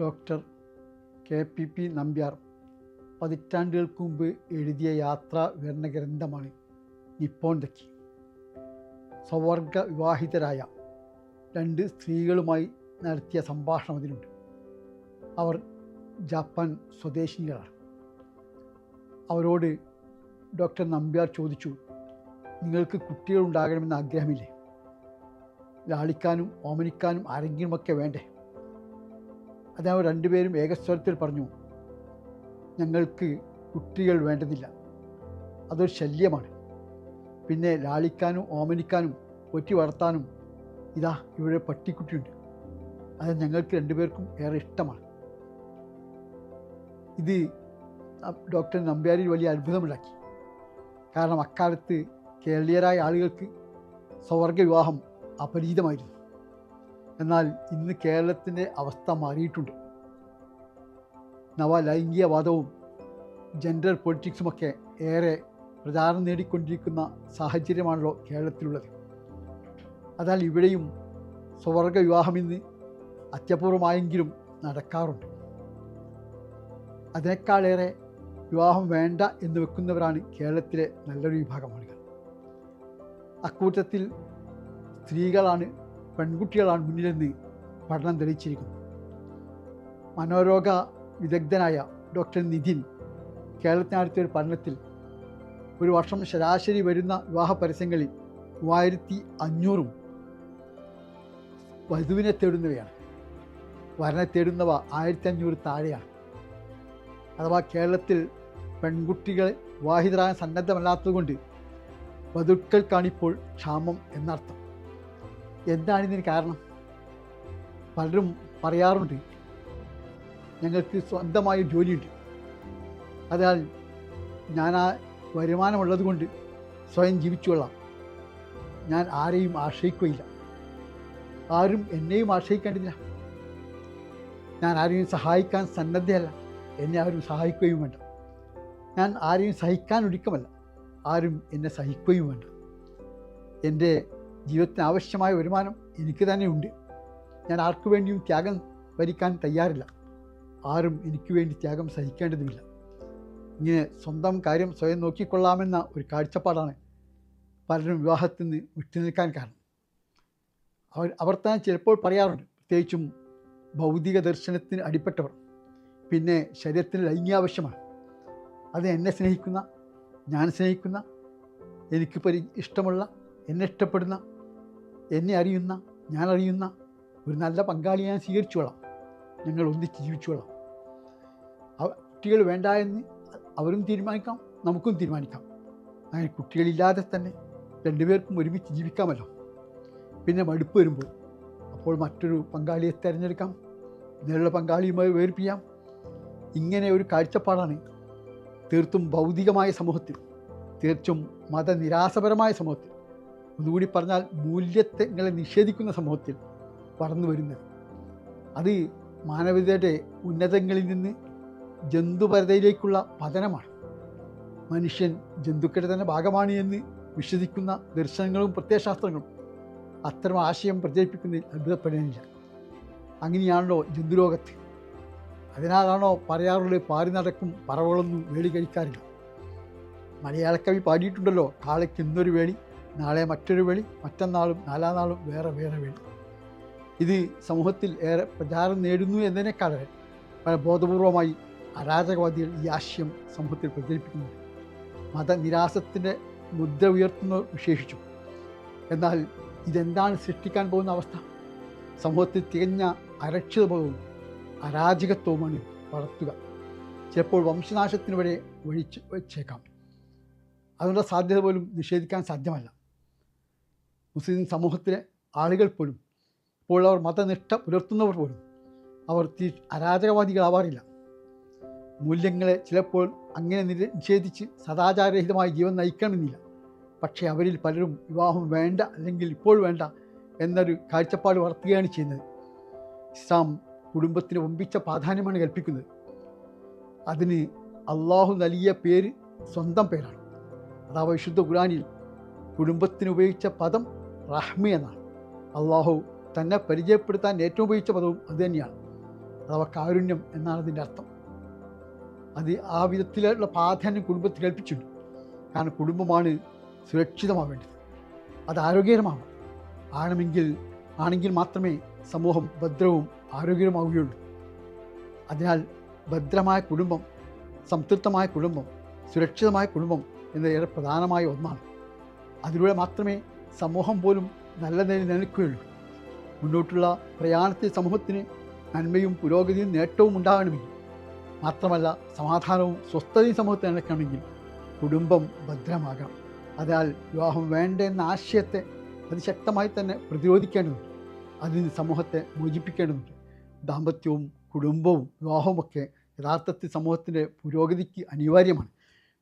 Doctor K P P Nambiar പതിറ്റാണ്ടുകൾക്ക് മുമ്പ് എഴുതിയ യാത്രാ വിവരണ ഗ്രന്ഥമാണ് നിപ്പോൺ തെക്കി സ്വവർഗ വിവാഹിതരായ രണ്ട് സ്ത്രീകളുമായി നടത്തിയ സംഭാഷണം അതിലുണ്ട്. അവർ ജപ്പാൻ സ്വദേശിനികളാണ്. അവരോട് ഡോക്ടർ നമ്പ്യാർ ചോദിച്ചു നിങ്ങൾക്ക് കുട്ടികളുണ്ടാകണമെന്ന് ആഗ്രഹമില്ലേ? ലാളിക്കാനും ഓമനിക്കാനും ആരെങ്കിലുമൊക്കെ വേണ്ടേ? അത് രണ്ടുപേരും ഏകസ്വരത്തിൽ പറഞ്ഞു ഞങ്ങൾക്ക് കുട്ടികൾ വേണ്ടതില്ല. അതൊരു ശല്യമാണ്. പിന്നെ ലാളിക്കാനും ഓമനിക്കാനും പൊറ്റി വളർത്താനും ഇതാ ഇവിടെ പട്ടിക്കുട്ടിയുണ്ട്. അത് ഞങ്ങൾക്ക് രണ്ടുപേർക്കും ഏറെ ഇഷ്ടമാണ്. ഇത് ഡോക്ടർ നമ്പ്യാരിൽ വലിയ അത്ഭുതമുണ്ടാക്കി. കാരണം അക്കാലത്ത് കേരളീയരായ ആളുകൾക്ക് സ്വർഗ വിവാഹം അപരീതമായിരുന്നു എന്നാൽ ഇന്ന് കേരളത്തിന്റെ അവസ്ഥ മാറിയിട്ടുണ്ട്. നവലൈംഗികവാദവും ജെൻഡർ പൊളിറ്റിക്സുമൊക്കെ ഏറെ പ്രചാരം നേടിക്കൊണ്ടിരിക്കുന്ന സാഹചര്യമാണല്ലോ കേരളത്തിലുള്ളത്. അതിനാൽ ഇവിടെയും സ്വവർഗ വിവാഹം ഇന്ന് അത്യപൂർവമായെങ്കിലും നടക്കാറുണ്ട്. അതിനേക്കാളേറെ വിവാഹം വേണ്ട എന്ന് വെക്കുന്നവരാണ് കേരളത്തിലെ നല്ലൊരു വിഭാഗം ആളുകൾ. അക്കൂട്ടത്തിൽ സ്ത്രീകളാണ് പെൺകുട്ടികളാണ് മുന്നിലെന്ന് പഠനം തെളിയിച്ചിരിക്കുന്നു. മനോരോഗ വിദഗ്ധനായ ഡോക്ടർ നിധിൻ കേരളത്തിന് നടത്തിയ ഒരു പഠനത്തിൽ ഒരു വർഷം ശരാശരി വരുന്ന വിവാഹ പരസ്യങ്ങളിൽ മൂവായിരത്തി അഞ്ഞൂറും വധുവിനെ തേടുന്നവയാണ്. വരനെ തേടുന്നവ ആയിരത്തി അഞ്ഞൂറ് താഴെയാണ്. അഥവാ കേരളത്തിൽ പെൺകുട്ടികൾ വിവാഹിതരാകാൻ സന്നദ്ധമല്ലാത്തതുകൊണ്ട് വധുക്കൾക്കാണിപ്പോൾ ക്ഷാമം എന്നർത്ഥം. എന്താണ് ഇതിന് കാരണം? പലരും പറയാറുണ്ട് ഞങ്ങൾക്ക് സ്വന്തമായ ജോലിയുണ്ട്. അതിനാൽ ഞാൻ ആ വരുമാനമുള്ളത് കൊണ്ട് സ്വയം ജീവിച്ചുകൊള്ളാം ഞാൻ ആരെയും ആശ്രയിക്കുകയില്ല. ആരും എന്നെയും ആശ്രയിക്കേണ്ടതില്ല. ഞാൻ ആരെയും സഹായിക്കാൻ സന്നദ്ധയല്ല. എന്നെ ആരും സഹായിക്കുകയും വേണ്ട. ഞാൻ ആരെയും സഹിക്കാൻ ഒരുക്കമല്ല. ആരും എന്നെ സഹിക്കുകയും വേണ്ട. എന്റെ ജീവിതത്തിന് ആവശ്യമായ വരുമാനം എനിക്ക് തന്നെ ഉണ്ട് ഞാൻ ആർക്കു വേണ്ടിയും ത്യാഗം വരിക്കാൻ തയ്യാറില്ല. ആരും എനിക്ക് വേണ്ടി ത്യാഗം സഹിക്കേണ്ടതുമില്ല. ഇങ്ങനെ സ്വന്തം കാര്യം സ്വയം നോക്കിക്കൊള്ളാമെന്ന ഒരു കാഴ്ചപ്പാടാണ് പലരും വിവാഹത്തിൽ നിന്ന് വിട്ടുനിൽക്കാൻ കാരണം. അവർ അവർ തന്നെ ചിലപ്പോൾ പറയാറുണ്ട് പ്രത്യേകിച്ചും ഭൗതിക ദർശനത്തിന് അടിപ്പെട്ടവർ. പിന്നെ ശരീരത്തിന് ലൈംഗികാവശ്യമാണ്. അത് എന്നെ സ്നേഹിക്കുന്ന ഞാൻ സ്നേഹിക്കുന്ന എനിക്ക് പരി ഇഷ്ടമുള്ള എന്നെ ഇഷ്ടപ്പെടുന്ന എന്നെ അറിയുന്ന ഞാൻ അറിയുന്ന ഒരു നല്ല പങ്കാളിയെ ഞാൻ സ്വീകരിച്ചോളാം. ഞങ്ങൾ ഒന്നിച്ച് ജീവിച്ചോളാം. കുട്ടികൾ വേണ്ട എന്ന് അവരും തീരുമാനിക്കാം നമുക്കും തീരുമാനിക്കാം. അങ്ങനെ കുട്ടികളില്ലാതെ തന്നെ രണ്ടുപേർക്കും ഒരുമിച്ച് ജീവിക്കാമല്ലോ. പിന്നെ മടുപ്പ് വരുമ്പോൾ അപ്പോൾ മറ്റൊരു പങ്കാളിയെ തിരഞ്ഞെടുക്കാം. ഇതിനുള്ള പങ്കാളിയുമായി വേർപ്പിക്കാം ഇങ്ങനെ ഒരു കാഴ്ചപ്പാടാണ് തീർത്തും ഭൗതികമായ സമൂഹത്തിൽ തീർച്ചും മതനിരാസപരമായ സമൂഹത്തിൽ ഒന്നുകൂടി പറഞ്ഞാൽ മൂല്യങ്ങളെ നിഷേധിക്കുന്ന സമൂഹത്തിൽ വളർന്നു വരുന്നത് അത് മാനവികതയുടെ ഉന്നതങ്ങളിൽ നിന്ന് ജന്തുപരതയിലേക്കുള്ള പതനമാണ്. മനുഷ്യൻ ജന്തുക്കളുടെ തന്നെ ഭാഗമാണ് എന്ന് വിശ്വസിക്കുന്ന ദർശനങ്ങളും പ്രത്യയശാസ്ത്രങ്ങളും അത്തരം ആശയം പ്രചരിപ്പിക്കുന്നതിൽ അത്ഭുതപ്പെടാനില്ല അങ്ങനെയാണല്ലോ ജന്തുലോകത്ത് അതിനാലാണോ പറയാറുള്ളത് പാരി നടക്കും പറവകളൊന്നും വേളി കഴിക്കാറില്ല. മലയാളക്കവി പാടിയിട്ടുണ്ടല്ലോ കാളയ്ക്ക് ഇന്നൊരു വേളി. നാളെ മറ്റൊരു വെളി മറ്റന്നാളും നാലാം നാളും വേറെ വേറെ വെളി. ഇത് സമൂഹത്തിൽ ഏറെ പ്രചാരം നേടുന്നു എന്നതിനേക്കാളെ വളരെ ബോധപൂർവമായി അരാജകവാദികൾ ഈ ആശയം സമൂഹത്തിൽ പ്രചരിപ്പിക്കുന്നുണ്ട്. മതനിരാസത്തിന്റെ മുദ്ര ഉയർത്തുന്ന വിശേഷിച്ചു. എന്നാൽ ഇതെന്താണ് സൃഷ്ടിക്കാൻ പോകുന്ന അവസ്ഥ? സമൂഹത്തിൽ തികഞ്ഞ അരക്ഷിതബോധവും അരാജകത്വവുമാണ് വളർത്തുക. ചിലപ്പോൾ വംശനാശത്തിന് വരെ ഒഴിച്ച് വെച്ചേക്കാം. അതിനുള്ള സാധ്യത പോലും നിഷേധിക്കാൻ സാധ്യമല്ല. മുസ്ലിം സമൂഹത്തിലെ ആളുകൾ പോലും ഇപ്പോൾ അവർ മതനിഷ്ഠ പുലർത്തുന്നവർ പോലും അവർ തീ അരാജകവാദികളാവാറില്ല. മൂല്യങ്ങളെ ചിലപ്പോൾ അങ്ങനെ നിഷേധിച്ച് സദാചാരരഹിതമായി ജീവൻ നയിക്കണമെന്നില്ല. പക്ഷേ അവരിൽ പലരും വിവാഹം വേണ്ട അല്ലെങ്കിൽ ഇപ്പോൾ വേണ്ട എന്നൊരു കാഴ്ചപ്പാട് വളർത്തുകയാണ് ചെയ്യുന്നത്. ഇസ്ലാം കുടുംബത്തിന് ഒമ്പിച്ച പ്രാധാന്യമാണ് കൽപ്പിക്കുന്നത്. അതിന് അള്ളാഹു നൽകിയ പേര് സ്വന്തം പേരാണ്. അതാ വിശുദ്ധ ഖുറാനിൽ കുടുംബത്തിന് ഉപയോഗിച്ച പദം റഹ്മി എന്നാണ്. അള്ളാഹു തന്നെ പരിചയപ്പെടുത്താൻ ഏറ്റവും ഉപയോഗിച്ച പദവും അതുതന്നെയാണ് അഥവാ കാരുണ്യം എന്നാണ് അതിന്റെ അർത്ഥം. അത് ആ വിധത്തിലുള്ള പ്രാധാന്യം കുടുംബത്തിൽ കൽപ്പിച്ചിട്ടുണ്ട് കാരണം കുടുംബമാണ് സുരക്ഷിതമാവേണ്ടത്. അത് ആരോഗ്യകരമാണ്. ആണെങ്കിൽ ആണെങ്കിൽ മാത്രമേ സമൂഹം ഭദ്രവും ആരോഗ്യകരമാവുകയുള്ളൂ അതിനാൽ ഭദ്രമായ കുടുംബം സംതൃപ്തമായ കുടുംബം സുരക്ഷിതമായ കുടുംബം എന്നത് ഏറെ പ്രധാനമായ ഒന്നാണ്. അതിലൂടെ മാത്രമേ സമൂഹം പോലും നല്ല നില നിലനിൽക്കുകയുള്ളൂ. മുന്നോട്ടുള്ള പ്രയാണത്തിൽ സമൂഹത്തിന് നന്മയും പുരോഗതിയും നേട്ടവും ഉണ്ടാകണമെങ്കിൽ മാത്രമല്ല സമാധാനവും സ്വസ്ഥതയും സമൂഹത്തിൽ നിലനിൽക്കണമെങ്കിൽ കുടുംബം ഭദ്രമാകണം. അതിനാൽ വിവാഹം വേണ്ട എന്ന ആശയത്തെ അതിശക്തമായി തന്നെ പ്രതിരോധിക്കേണ്ടതുണ്ട്. അതിന് സമൂഹത്തെ മോചിപ്പിക്കേണ്ടതുണ്ട്. ദാമ്പത്യവും കുടുംബവും വിവാഹവുമൊക്കെ യഥാർത്ഥത്തിൽ സമൂഹത്തിന്റെ പുരോഗതിക്ക് അനിവാര്യമാണ്.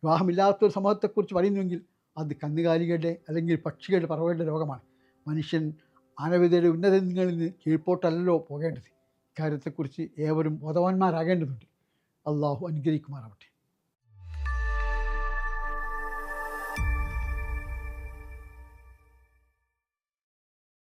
വിവാഹമില്ലാത്തൊരു സമൂഹത്തെക്കുറിച്ച് പറയുന്നുവെങ്കിൽ അത് കന്നുകാലികളുടെ അല്ലെങ്കിൽ പക്ഷികളുടെ പറവകളുടെ രോഗമാണ്. മനുഷ്യൻ മാനവികതയുടെ ഉന്നതങ്ങളിൽ നിന്ന് കീഴ്പോട്ടല്ലോ പോകേണ്ടത്. ഇക്കാര്യത്തെക്കുറിച്ച് ഏവരും ബോധവാന്മാരാകേണ്ടതുണ്ട്. അള്ളാഹു അനുഗ്രഹിക്കുമാറാവട്ടെ.